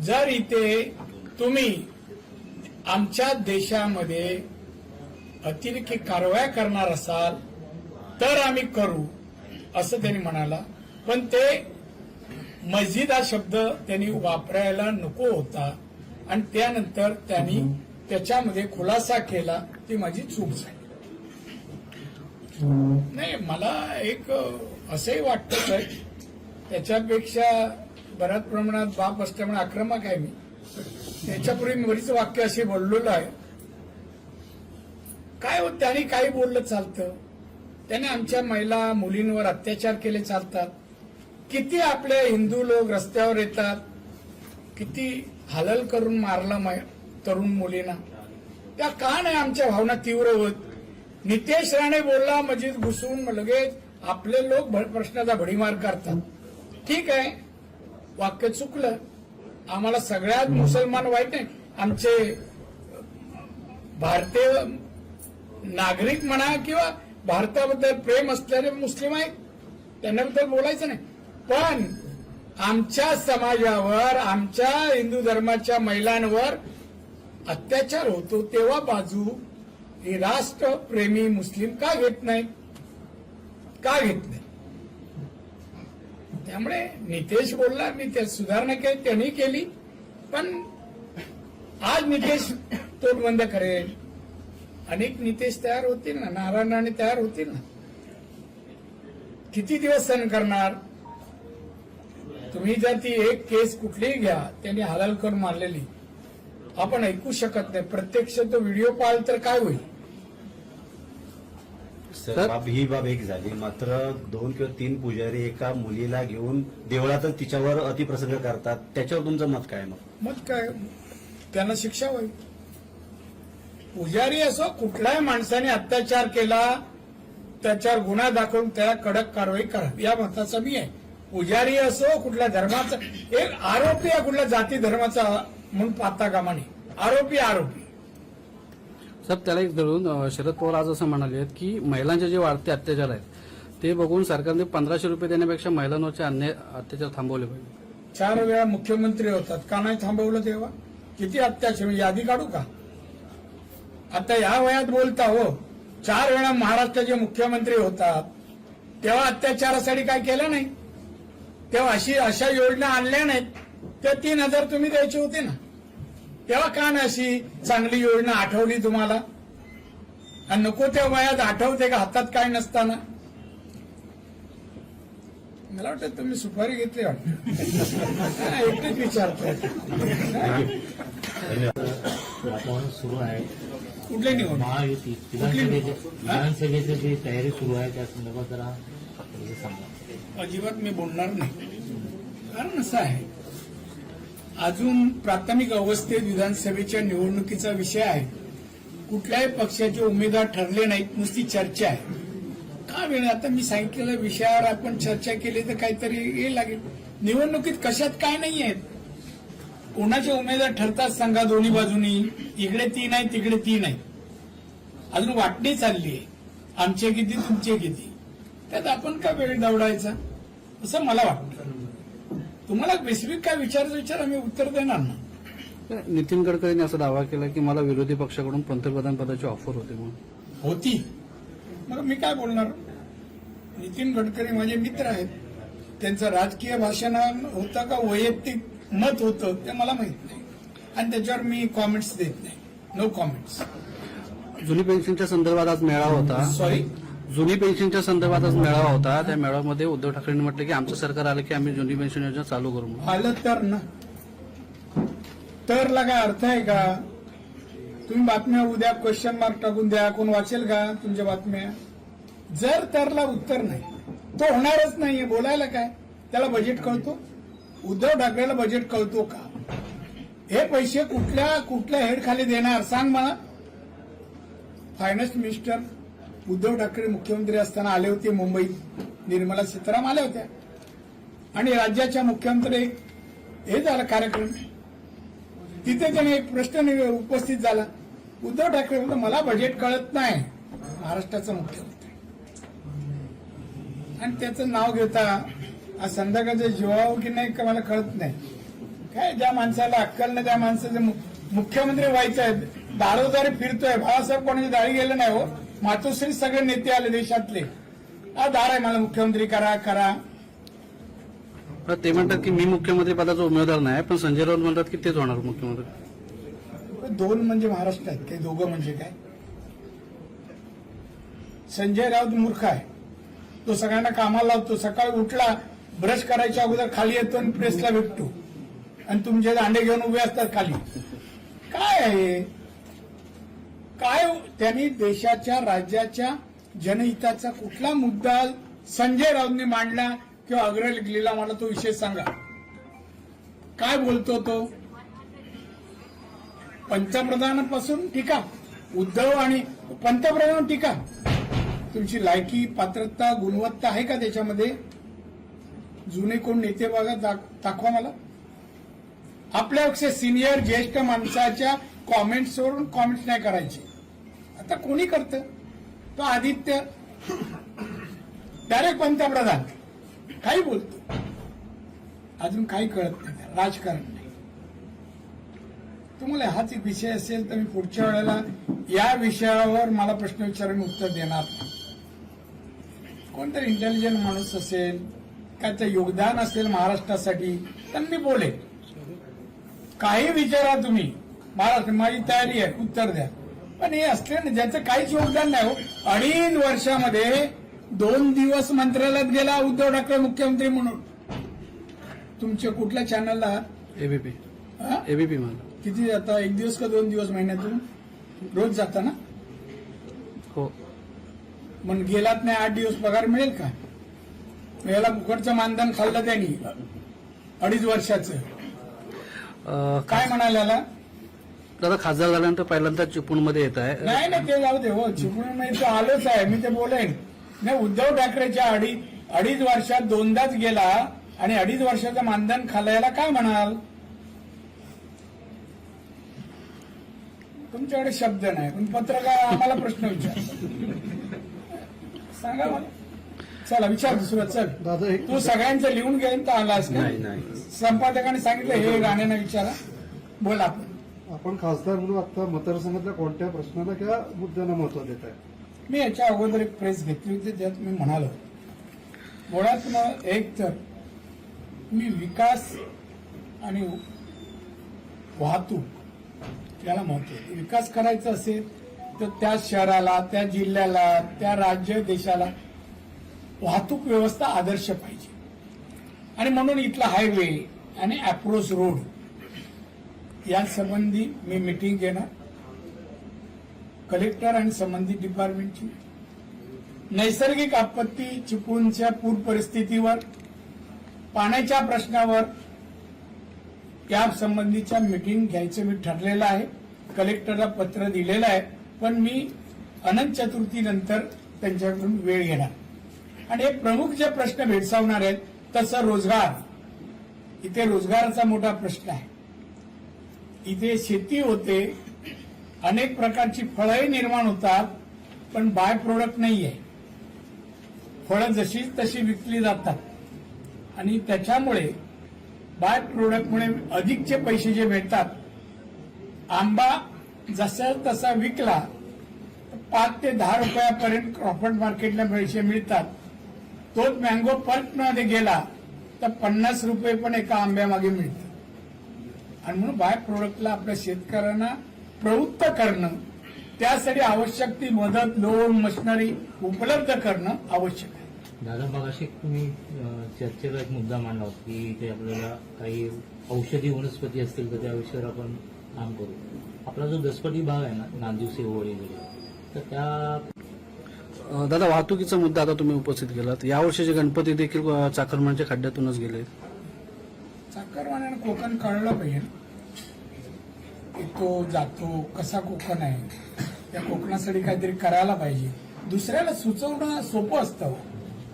जर इथे तुम्ही आमच्या देशामध्ये अतिरेकी कारवाया करणार असाल तर आम्ही करू असं त्यांनी म्हणाला. पण ते मस्जिद हा शब्द त्यांनी वापरायला नको होता. आणि त्यानंतर त्यांनी त्याच्यामध्ये खुलासा केला. ती माझी चूक झाली. नाही मला एक असंही वाटतं त्याच्यापेक्षा बऱ्याच प्रमाणात बाप असल्यामुळे आक्रमक आहे मी. त्याच्यापूर्वी मी बरीच वाक्य अशी बोललेलो आहे. काय होत त्यांनी काही बोललं चालतं? त्याने आमच्या महिला मुलींवर अत्याचार केले चालतात. किती आपले हिंदू लोक रस्त्यावर येतात? किती हलल करून मारलं मै- तरुण मुलींना? त्या का नाही आमच्या भावना तीव्र होत? नितेश राणे बोलला मजीद घुसून लगेच आपले लोक भ- प्रश्नाचा भडीमार करतात. ठीक आहे. वाक्य चुकलं आम्हाला सगळ्यात मुसलमान वाईट नाही. आमचे भारतीय नागरिक म्हणा किंवा भारताबद्दल प्रेम असलेले मुस्लिम आहेत त्यांच्याबद्दल बोलायचं नाही. पण आमच्या समाजावर आमच्या हिंदू धर्माच्या महिलांवर अत्याचार होतो तेव्हा बाजू ही राष्ट्रप्रेमी मुस्लिम का घेत नाही? का घेत नाही? त्यामुळे नितेश बोलला मी त्या सुधारणा केली त्यांनी केली. पण आज नितेश तोडबंद करेल. अनेक नितेश तयार होतील ना नारायणाने तयार होतील ना. किती दिवस सहन करणार? तुम्ही जर ती एक केस कुठलीही घ्या त्यांनी हलाल करून मारलेली. आपण ऐकू शकत नाही. प्रत्यक्ष तो व्हिडिओ पाहिल तर काय होईल? सर बाब ही बाब एक झाली. मात्र दोन किंवा तीन पुजारी एका मुलीला घेऊन देवळातच तिच्यावर अतिप्रसंग करतात. त्याच्यावर तुमचं मत काय मग? मग काय? त्यांना शिक्षा होईल पुजारी असो कुठल्याही माणसाने अत्याचार केला त्याच्यावर गुन्हा दाखवून त्याला कडक कारवाई करा या मताचा मी आहे. पुजारी असो कुठल्या धर्माचा एक आरोपी आहे कुठल्या जाती धर्माचा म्हणून पाहता कामा नये. आरोपी आरोपी. सर त्याला एक धरून शरद पवार आज असं म्हणाले आहेत की महिलांचे जे वाढते अत्याचार आहेत ते बघून सरकारने पंधराशे रुपये देण्यापेक्षा महिलांवरचे अन्याय अत्याचार थांबवले पाहिजे. चार वेळा मुख्यमंत्री होतात. का नाही थांबवलं तेव्हा? किती अत्याचार? म्हणजे यादी काढू का? आता या वयात बोलता हो चार वेळा महाराष्ट्राचे मुख्यमंत्री होतात तेव्हा अत्याचारासाठी काय केलं नाही? तेव्हा अशी अशा योजना आणल्या नाहीत त्या तीन हजार तुम्ही द्यायचे होते ना? तेव्हा का अशी चांगली योजना आठवली तुम्हाला? आणि नको त्या वयात आठवते का हातात काय नसताना? मला वाटतं तुम्ही सुपारी घेतली वाटतं. एकटेच वातावरण सुरू आहे. कुठले निवड महायुती विधानसभेचे जी तयारी सुरू आहे त्या संदर्भात जरा सांगा. अजिबात मी बोलणार नाही. कारण असं आहे अजून प्राथमिक अवस्थेत विधानसभेच्या निवडणुकीचा विषय आहे. कुठल्याही पक्षाचे उमेदवार ठरले नाहीत नुसती चर्चा आहे. का वेळ? आता मी सांगितलेल्या विषयावर आपण चर्चा केली तर काहीतरी हे लागेल. निवडणुकीत कशात काय नाही आहेत? कोणाचे उमेदवार ठरतात सांगा दोन्ही बाजूनी. इकडे तीन आहे तिकडे तीन आहे अजून वाटणी चालली आहे. आमचे किती तुमचे किती? त्यात आपण का वेळ दवडायचा असं मला वाटतं. तुम्हाला स्पेसिफिक काय विचारायचं विचार आम्ही उत्तर देणार ना. नितीन गडकरींनी असा दावा केला की मला विरोधी पक्षाकडून पंतप्रधान पदाची ऑफर होती म्हणून. होती. मग मी काय बोलणार? नितीन गडकरी माझे मित्र आहेत. त्यांचं राजकीय भाषण होतं का वैयक्तिक मत होतं ते मला माहीत नाही. आणि त्याच्यावर मी कॉमेंट्स देत नाही. नो कॉमेंट्स जुनी पेन्शनच्या संदर्भात आज मेळावा होता. सॉरी जुनी पेन्शनच्या संदर्भात आज मेळावा होता. त्या मेळाव्यामध्ये उद्धव ठाकरेंनी म्हटलं की आमचं सरकार आलं की आम्ही जुनी पेन्शन योजना चालू करू म्हणून. आलं तर ना. तरला काय अर्थ आहे का? तुम्ही बातम्या उद्या क्वेश्चन मार्क टाकून द्या. कोण वाचेल का तुमच्या बातम्या? जर तरला उत्तर नाही तो होणारच नाहीये. बोलायला काय? त्याला बजेट कळतो? उद्धव ठाकरेला बजेट कळतो का? हे पैसे कुठल्या कुठल्या हेड खाली देणार? सांग मला. फायनान्स मिनिस्टर उद्धव ठाकरे मुख्यमंत्री असताना आले होते मुंबईत. निर्मला सीताराम आल्या होत्या. आणि राज्याच्या मुख्यमंत्री हे झालं कार्यक्रम. तिथे त्याने एक प्रश्न उपस्थित झाला. उद्धव ठाकरे म्हणतो मला बजेट कळत नाही. महाराष्ट्राचा मुख्यमंत्री. आणि त्याचं नाव घेता आज संध्याकाळचं जीवावं हो की नाही का मला कळत नाही. काय ज्या माणसाला अक्कल नाही त्या माणसाचं मुख्यमंत्री व्हायचं आहे. दारोदारी फिरतोय. बाळासाहेब कोणाची दाढी गेलं नाही हो. मातोश्री सगळे नेते आले देशातले. हा दार आहे मला मुख्यमंत्री करा करा. ते म्हणतात की मी मुख्यमंत्री पदाचा उमेदवार नाही पण संजय राऊत म्हणतात की तेच होणार मुख्यमंत्री. दोन म्हणजे महाराष्ट्र आहेत काही दोघं म्हणजे काय? संजय राऊत मूर्ख आहे. तो सगळ्यांना कामाला लावतो सकाळी उठला ब्रश करायच्या अगोदर खाली येतो आणि प्रेसला भेटतो. आणि तुमचे दांडे घेऊन उभे असतात खाली. काय आहे काय त्यांनी देशाच्या राज्याच्या जनहिताचा कुठला मुद्दा संजय राऊतने मांडला किंवा अग्रलिखलेला मला तो विषय सांगा. काय बोलतो तो? पंतप्रधानापासून टीका. उद्धव आणि पंतप्रधान टीका. तुमची लायकी पात्रता गुणवत्ता आहे का त्याच्यामध्ये? जुने कोण नेते बघा दाख- दाखवा मला. आपल्यापेक्षा सिनियर ज्येष्ठ माणसाच्या कॉमेंट्सवरून कॉमेंट्स नाही करायचे. आता कोणी करतं? तो आदित्य. डायरेक्ट पंतप्रधान. काही बोलतो. अजून काही कळत नाही राजकारण नाही. तुम्हाला हाच एक विषय असेल तर मी पुढच्या वेळेला या विषयावर मला प्रश्न विचारून उत्तर देणार नाही. कोणतरी इंटेलिजंट माणूस असेल त्याचं योगदान असेल महाराष्ट्रासाठी तर मी बोलेन. काही विचारा तुम्ही. महाराष्ट्र माझी तयारी आहे उत्तर द्या. पण हे असले ना ज्याचं काहीच योगदान नाही हो. अडीच वर्षामध्ये दोन दिवस मंत्रालयात गेला उद्धव ठाकरे मुख्यमंत्री म्हणून. तुमच्या कुठल्या चॅनलला एबीपी हा? एबीपी किती जाता एक दिवस का दोन दिवस महिन्यातून? रोज जाता ना? हो. मग गेलात नाही आठ दिवस पगार मिळेल का? याला फुकटचं मानधन खाल्लं त्यांनी. अडीच वर्षाचं. काय म्हणाल याला? दादा खासदार झाल्यानंतर पहिल्यांदा चिपळूणमध्ये येत आहे. नाही नाही ते जाऊ दे. हो चिपळूण नाही तो आलोच आहे. मी ते बोलेन. नाही उद्धव ठाकरेच्या अडीच अडीच वर्षात दोनदाच गेला आणि अडीच वर्षाचं मानधन खाल्लं काय म्हणाल? तुमच्याकडे शब्द नाही. पण पत्रकार आम्हाला प्रश्न विचार सांगा मला चला विचार दुसरं चल. दादा तू सगळ्यांचं लिहून घेऊन तर आलास का? नाही नाही. संपादकाने सांगितलं हे गाण्यानं विचारा. बोला. आपण खासदार म्हणून आता मतदारसंघातल्या कोणत्या प्रश्नाला किंवा मुद्द्यांना महत्त्व देत आहे मी याच्या अगोदर एक प्रेस घेतली होती त्यात मी म्हणालो मुळात एक तर मी विकास आणि वाहतूक याला महत्त्व आहे. विकास करायचा असेल तर त्या शहराला त्या जिल्ह्याला त्या राज्य देशाला वाहतूक व्यवस्था आदर्श पाहिजे आणि म्हणून इथला हायवे आणि अप्रोच रोड यासंबंधी मी मिटिंग घेणार. कलेक्टर आणि संबंधित डिपार्टमेंटची नैसर्गिक आपत्ती चिपळूणच्या पूर परिस्थितीवर पाण्याच्या प्रश्नावर या संबंधीच्या मिटिंग घ्यायचं मी ठरलेलं आहे. कलेक्टरला पत्र दिलेलं आहे. पण मी अनंत चतुर्थीनंतर त्यांच्याकडून वेळ घेणार. आणि हे प्रमुख जे प्रश्न भेडसावणार आहेत तसं रोजगार. इथे रोजगाराचा मोठा प्रश्न आहे. इथे शेती होते अनेक प्रकारची फळंही निर्माण होतात पण बाय प्रोडक्ट नाही आहे फळं जशी तशी विकली जातात. आणि त्याच्यामुळे बाय प्रोडक्टमुळे अधिकचे पैसे जे मिळतात आंबा जसा तसा विकला पाच ते दहा रुपयापर्यंत क्रॉफर्ड मार्केटला पैसे मिळतात. तोच मँगो पल्पमध्ये गेला तर पन्नास रुपये पण एका आंब्यामागे मिळतात. आणि म्हणून बाय प्रोडक्टला आपल्या शेतकऱ्यांना प्रवृत्त करणं त्यासाठी आवश्यक ती मदत लोन मशिनरी उपलब्ध करणं आवश्यक आहे. दादा मगाशी तुम्ही चर्चेला एक मुद्दा मांडला होता की इथे आपल्याला काही औषधी वनस्पती असतील तर त्या विषयावर आपण काम करू. आपला जो दसपटी भाग आहे ना नांदिव सेवळी वगैरे तर त्या दादा वाहतुकीचा मुद्दा आता तुम्ही उपस्थित केलात. यावर्षीचे गणपती देखील चाकरमानच्या खड्ड्यातूनच गेले चाकरवाण्यानं कोकण कळलं पाहिजे. येतो जातो कसा कोकण आहे? त्या कोकणासाठी काहीतरी करायला पाहिजे. दुसऱ्याला सुचवणं सोपं असतं हो.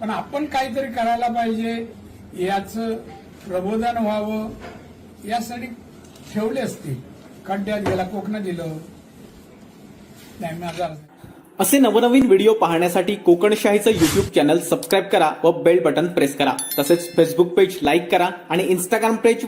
पण आपण काहीतरी करायला पाहिजे याचं प्रबोधन व्हावं यासाठी ठेवले असतील खड्ड्यात गेला कोकणात दिलं नाही माझा असे नवनवीन व्हिडिओ पाहण्यासाठी कोकणशाहीचं युट्यूब चॅनल सबस्क्राईब करा व बेल बटन प्रेस करा. तसेच फेसबुक पेज लाईक करा आणि इंस्टाग्राम पेज